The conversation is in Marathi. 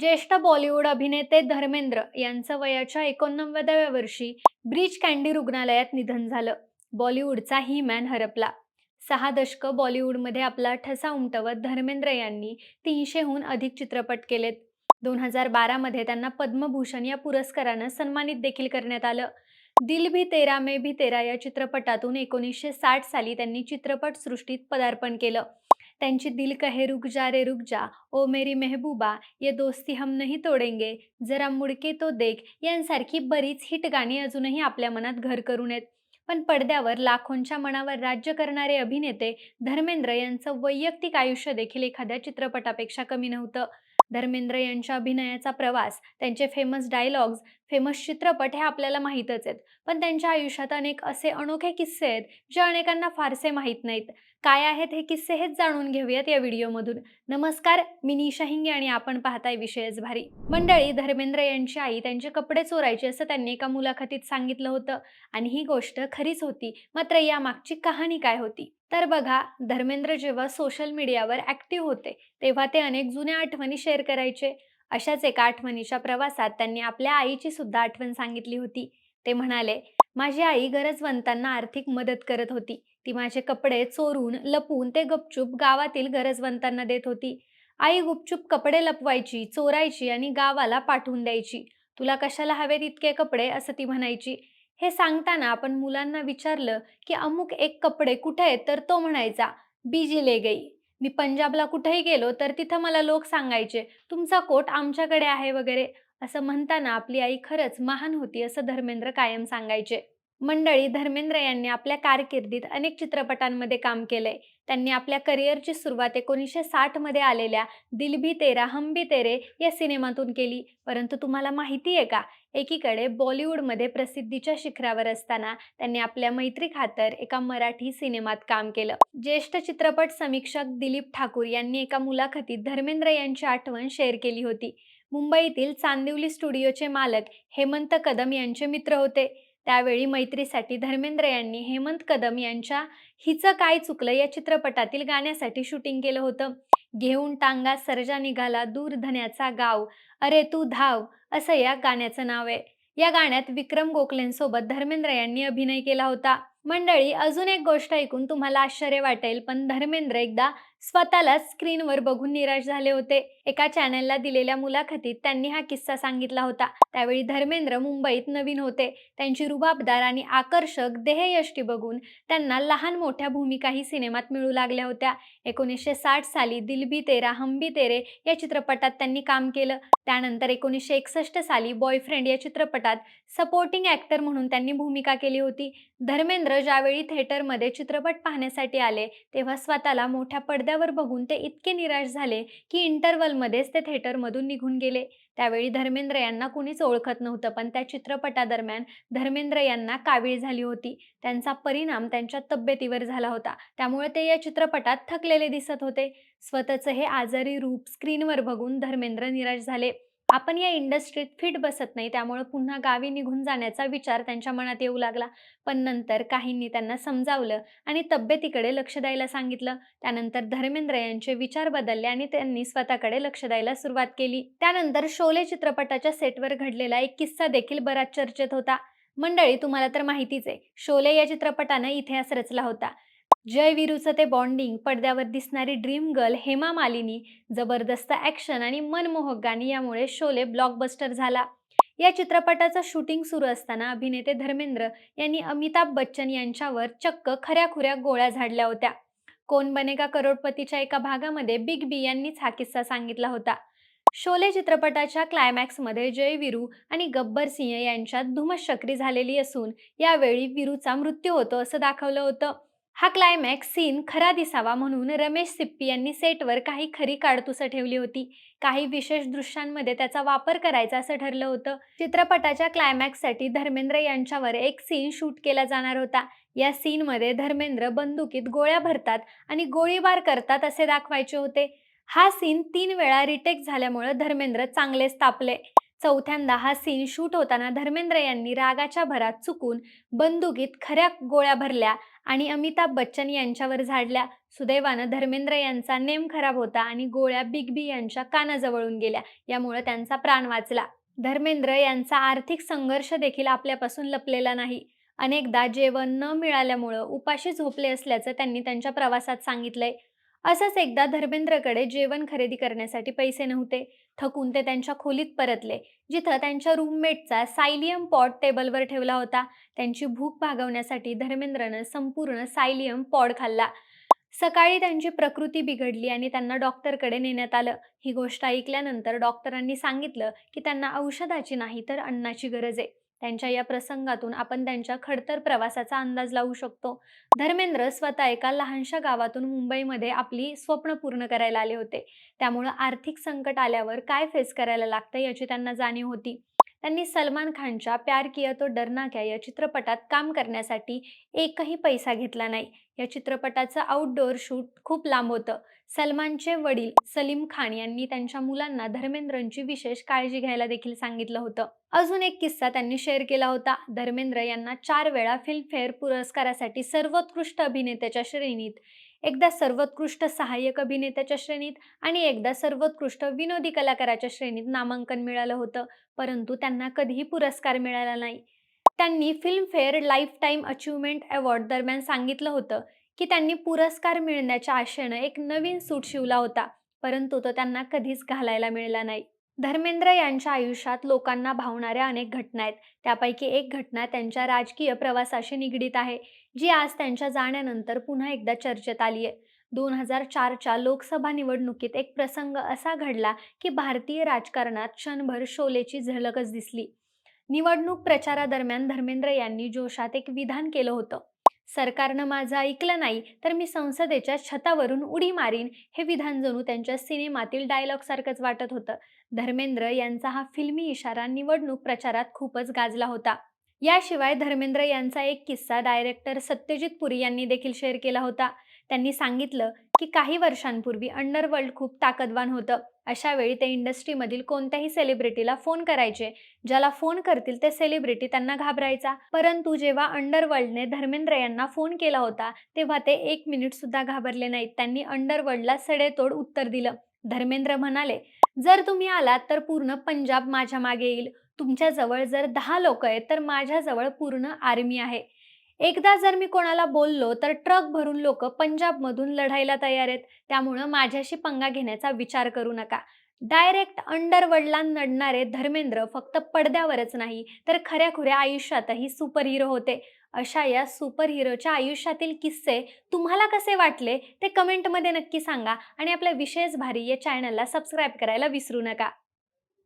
ज्येष्ठ बॉलिवूड अभिनेते धर्मेंद्र यांचं वयाच्या एकोणनव्वदाव्या वर्षी ब्रीच कँडी रुग्णालयात निधन झालं. बॉलिवूडचा ही मॅन हरपला. सहा दशकं बॉलिवूडमध्ये आपला ठसा उमटवत धर्मेंद्र यांनी तीनशेहून अधिक चित्रपट केलेत. दोन हजार बारामध्ये त्यांना पद्मभूषण या पुरस्कारानं सन्मानित देखील करण्यात आलं. दिल भी तेरा मे भी तेरा या चित्रपटातून एकोणीसशे साठ साली त्यांनी चित्रपटसृष्टीत पदार्पण केलं. त्यांची दिल कहे रुक जा रे रुक जा ओ मेरी मेहबूबा ये दोस्ती हम नहीं तोडेंगे जरा मुडके तो देख यांसारखी बरीच हिट गाणी अजूनही आपल्या मनात घर करून आहेत. पण पडद्यावर लाखोंच्या मनावर राज्य करणारे अभिनेते धर्मेंद्र यांचं वैयक्तिक आयुष्य देखील एखाद्या चित्रपटापेक्षा कमी नव्हतं. धर्मेंद्र यांच्या अभिनयाचा प्रवास त्यांचे फेमस डायलॉग्स फेमस चित्रपट हे आपल्याला माहीतच आहेत. पण त्यांच्या आयुष्यात अनेक असे अनोखे किस्से आहेत जे अनेकांना फारसे माहीत नाहीत. काय आहेत हे किस्से हेच जाणून घेऊयात या व्हिडिओमधून. नमस्कार मी निशा हिंगे आणि आपण पाहताय विषयच भारी. मंडळी धर्मेंद्र यांची आई त्यांचे कपडे चोरायचे असं त्यांनी एका मुलाखतीत सांगितलं होतं. आणि ही गोष्ट खरीच होती मात्र यामागची कहाणी काय होती? तर बघा धर्मेंद्र जेव्हा सोशल मीडियावर ॲक्टिव्ह होते तेव्हा ते अनेक जुन्या आठवणी शेअर करायचे. अशाच एका आठवणीच्या प्रवासात त्यांनी आपल्या आईची सुद्धा आठवण सांगितली होती. ते म्हणाले माझी आई गरजवंतांना आर्थिक मदत करत होती. ती माझे कपडे चोरून लपून ते गपचूप गावातील गरजवंतांना देत होती. आई गुपचूप कपडे लपवायची चोरायची आणि गावाला पाठवून द्यायची. तुला कशाला हवेत इतके कपडे? असं ती म्हणायची. हे सांगताना आपण मुलांना विचारलं की अमुक एक कपडे कुठे आहेत? तर तो म्हणायचा बीजी ले गई. मी पंजाबला कुठेही गेलो तर तिथं मला लोक सांगायचे तुमचा कोट आमच्याकडे आहे वगैरे. असं म्हणताना आपली आई खरंच महान होती असं धर्मेंद्र कायम सांगायचे. मंडळी धर्मेंद्र यांनी आपल्या कारकिर्दीत अनेक चित्रपटांमध्ये काम केलंय. त्यांनी आपल्या करिअरची सुरुवात एकोणीसशे साठमध्ये आलेल्या दिल भी तेरा हम भी तेरे या सिनेमातून केली. परंतु तुम्हाला माहिती आहे का? एकीकडे बॉलिवूडमध्ये प्रसिद्धीच्या शिखरावर असताना त्यांनी आपल्या मैत्री खातर एका मराठी सिनेमात काम केलं. ज्येष्ठ चित्रपट समीक्षक दिलीप ठाकूर यांनी एका मुलाखतीत धर्मेंद्र यांची आठवण शेअर केली होती. मुंबईतील चांदिवली स्टुडिओचे मालक हेमंत कदम यांचे मित्र होते. त्यावेळी मैत्रीसाठी धर्मेंद्र यांनी हेमंत कदम यांच्या हिचं काय चुकलं या चित्रपटातील गाण्यासाठी शूटिंग केलं होतं. घेऊन टांगा सर्जा निघाला दूर धन्याचा गाव. अरे तू धाव असं या गाण्याचं नाव आहे. या गाण्यात विक्रम गोखलेंसोबत धर्मेंद्र यांनी अभिनय केला होता. मंडळी अजून एक गोष्ट ऐकून तुम्हाला आश्चर्य वाटेल पण धर्मेंद्र एकदा स्वतःला स्क्रीनवर बघून निराश झाले होते. एका चॅनलला दिलेल्या मुलाखतीत त्यांनी हा किस्सा सांगितला होता. त्यावेळी धर्मेंद्र मुंबईत नवीन होते. त्यांची रुबाबदार आणि आकर्षक देहयष्टी बघून त्यांना लहान मोठ्या भूमिकाही सिनेमात मिळू लागल्या होत्या. एकोणीसशे साठ साली दिलबी तेरा हंबी तेरे या चित्रपटात त्यांनी काम केलं. त्यानंतर एकोणीसशे एकसष्ट साली बॉयफ्रेंड या चित्रपटात सपोर्टिंग ॲक्टर म्हणून त्यांनी भूमिका केली होती. धर्मेंद्र ज्यावेळी थिएटरमध्ये चित्रपट पाहण्यासाठी आले तेव्हा स्वतःला मोठ्या पडद्या पडद्यावर बघून ते इतके निराश झाले की इंटरवलमध्येच ते थिएटरमधून निघून गेले. त्यावेळी धर्मेंद्र यांना कुणीच ओळखत नव्हतं पण त्या चित्रपटादरम्यान धर्मेंद्र यांना कावीळ झाली होती. त्यांचा परिणाम त्यांच्या तब्येतीवर झाला होता. त्यामुळे ते या चित्रपटात थकलेले दिसत होते. स्वतःचं हे आजारी रूप स्क्रीनवर बघून धर्मेंद्र निराश झाले. आपण या इंडस्ट्रीत फिट बसत नाही त्यामुळे पुन्हा गावी निघून जाण्याचा विचार त्यांच्या मनात येऊ लागला. पण नंतर काहींनी त्यांना समजावलं आणि तब्येतीकडे लक्ष द्यायला सांगितलं. त्यानंतर धर्मेंद्र यांचे विचार बदलले आणि त्यांनी स्वतःकडे लक्ष द्यायला सुरुवात केली. त्यानंतर शोले चित्रपटाच्या सेटवर घडलेला एक किस्सा देखील बराच चर्चेत होता. मंडळी तुम्हाला तर माहितीच आहे शोले या चित्रपटानं इतिहास रचला होता. जय वीरूचं ते बॉन्डिंग पडद्यावर दिसणारी ड्रीम गर्ल हेमा मालिनी जबरदस्त ॲक्शन आणि मनमोहक गाणी यामुळे शोले ब्लॉकबस्टर झाला. या चित्रपटाचं शूटिंग सुरू असताना अभिनेते धर्मेंद्र यांनी अमिताभ बच्चन यांच्यावर चक्क खऱ्याखुऱ्या गोळ्या झाडल्या होत्या. कोण बनेगा करोडपतीच्या एका भागामध्ये बिग बी यांनीच हा किस्सा सांगितला होता. शोले चित्रपटाच्या क्लायमॅक्समध्ये जय वीरू आणि गब्बर सिंह यांच्यात धुमशक्री झालेली असून यावेळी वीरूचा मृत्यू होतो असं दाखवलं होतं. हा क्लायमॅक्स सीन खरा दिसावा म्हणून रमेश सिप्पी यांनी सेटवर काही खरी काडतुसं ठेवली होती. काही विशेष दृश्यांमध्ये त्याचा वापर करायचा असं ठरलं होतं. चित्रपटाच्या क्लायमॅक्ससाठी धर्मेंद्र यांच्यावर एक सीन शूट केला जाणार होता. या सीनमध्ये धर्मेंद्र बंदुकीत गोळ्या भरतात आणि गोळीबार करतात असे दाखवायचे होते. हा सीन तीन वेळा रिटेक झाल्यामुळे धर्मेंद्र चांगलेच तापले. चौथ्यांदा हा सीन शूट होताना धर्मेंद्र यांनी रागाच्या भरात चुकून बंदुकीत खऱ्या गोळ्या भरल्या आणि अमिताभ बच्चन यांच्यावर झाडल्या. सुदैवानं धर्मेंद्र यांचा नेम खराब होता आणि गोळ्या बिग बी यांच्या कानाजवळून गेल्या. यामुळे त्यांचा प्राण वाचला. धर्मेंद्र यांचा आर्थिक संघर्ष देखील आपल्यापासून लपलेला नाही. अनेकदा जेवण न मिळाल्यामुळं उपाशी झोपले असल्याचं त्यांनी त्यांच्या प्रवासात सांगितलंय. असंच एकदा धर्मेंद्रकडे जेवण खरेदी करण्यासाठी पैसे नव्हते. थकून ते त्यांच्या खोलीत परतले जिथं त्यांच्या रूममेटचा सायलियम पॉड टेबलवर ठेवला होता. त्यांची भूक भागवण्यासाठी धर्मेंद्रनं संपूर्ण सायलियम पॉड खाल्ला. सकाळी त्यांची प्रकृती बिघडली आणि त्यांना डॉक्टरकडे नेण्यात आलं. ही गोष्ट ऐकल्यानंतर डॉक्टरांनी सांगितलं की त्यांना औषधाची नाही तर अन्नाची गरज आहे. त्यांच्या या प्रसंगातून आपण त्यांच्या खडतर प्रवासाचा अंदाज लावू शकतो. धर्मेंद्र स्वतः एका लहानशा गावातून मुंबईमध्ये आपली स्वप्न पूर्ण करायला आले होते. त्यामुळं आर्थिक संकट आल्यावर काय फेस करायला लागतं याची त्यांना जाणीव होती. त्यांनी सलमान खानच्या प्यार किया तो डरना क्या या चित्रपटात काम करण्यासाठी एकही पैसा घेतला नाही. या चित्रपटाचं आउटडोअर शूट खूप लांब होतं. सलमानचे वडील सलीम खान यांनी त्यांच्या मुलांना धर्मेंद्रांची विशेष काळजी घ्यायला देखील सांगितलं होतं. अजून एक किस्सा त्यांनी शेअर केला होता. धर्मेंद्र यांना चार वेळा फिल्मफेअर पुरस्कारासाठी सर्वोत्कृष्ट अभिनेत्याच्या श्रेणीत एकदा सर्वोत्कृष्ट सहाय्यक अभिनेत्याच्या श्रेणीत आणि एकदा सर्वोत्कृष्ट विनोदी कलाकाराच्या श्रेणीत नामांकन मिळालं होतं परंतु त्यांना कधीही पुरस्कार मिळाला नाही. त्यांनी Filmfare lifetime achievement award दरम्यान सांगितलं होतं की त्यांनी पुरस्कार मिळण्याच्या आशेनं एक नवीन सूट शिवला होता परंतु तो त्यांना कधीच घालायला मिळाला नाही. धर्मेंद्र यांच्या आयुष्यात लोकांना भावणाऱ्या अनेक घटना आहेत. त्यापैकी एक घटना त्यांच्या राजकीय प्रवासाशी निगडीत आहे जी आज त्यांच्या जाण्यानंतर पुन्हा एकदा चर्चेत आली आहे. दोन हजार चारच्या लोकसभा निवडणुकीत एक प्रसंग असा घडला की भारतीय राजकारणात क्षणभर शोलेची झलकच दिसली. निवडणूक प्रचारादरम्यान धर्मेंद्र यांनी जोशात एक विधान केलं होतं. सरकारनं माझं ऐकलं नाही तर मी संसदेच्या छतावरून उडी मारीन हे विधान जणू त्यांच्या सिनेमातील डायलॉग सारखंच वाटत होतं. धर्मेंद्र यांचा हा फिल्मी इशारा निवडणूक प्रचारात खूपच गाजला होता. याशिवाय धर्मेंद्र यांचा एक किस्सा डायरेक्टर सत्यजित पुरी यांनी देखील शेअर केला होता. त्यांनी सांगितलं की काही वर्षांपूर्वी अंडरवर्ल्ड खूप ताकदवान होतं. अशा वेळी ते इंडस्ट्रीमधील कोणत्याही सेलिब्रिटीला फोन करायचे. ज्याला फोन करतील ते सेलिब्रिटी त्यांना घाबरायचा. परंतु जेव्हा अंडरवर्ल्डने धर्मेंद्र यांना फोन केला होता तेव्हा ते एक मिनिट सुद्धा घाबरले नाहीत. त्यांनी अंडरवर्ल्डला सडेतोड उत्तर दिलं. धर्मेंद्र म्हणाले जर तुम्ही आलात तर पूर्ण पंजाब माझ्या मागे येईल. तुमच्याजवळ जर दहा लोक आहेत तर माझ्याजवळ पूर्ण आर्मी आहे. एकदा जर मी कोणाला बोललो तर ट्रक भरून लोक पंजाबमधून लढायला तयार आहेत. त्यामुळं माझ्याशी पंगा घेण्याचा विचार करू नका. डायरेक्ट अंडरवर्ल्डला नडणारे धर्मेंद्र फक्त पडद्यावरच नाही तर खऱ्या खुऱ्या आयुष्यातही सुपर हिरो होते. अशा या सुपर हिरोच्या आयुष्यातील किस्से तुम्हाला कसे वाटले ते कमेंटमध्ये नक्की सांगा आणि आपल्या विशेष भारी या चॅनलला सबस्क्राईब करायला विसरू नका.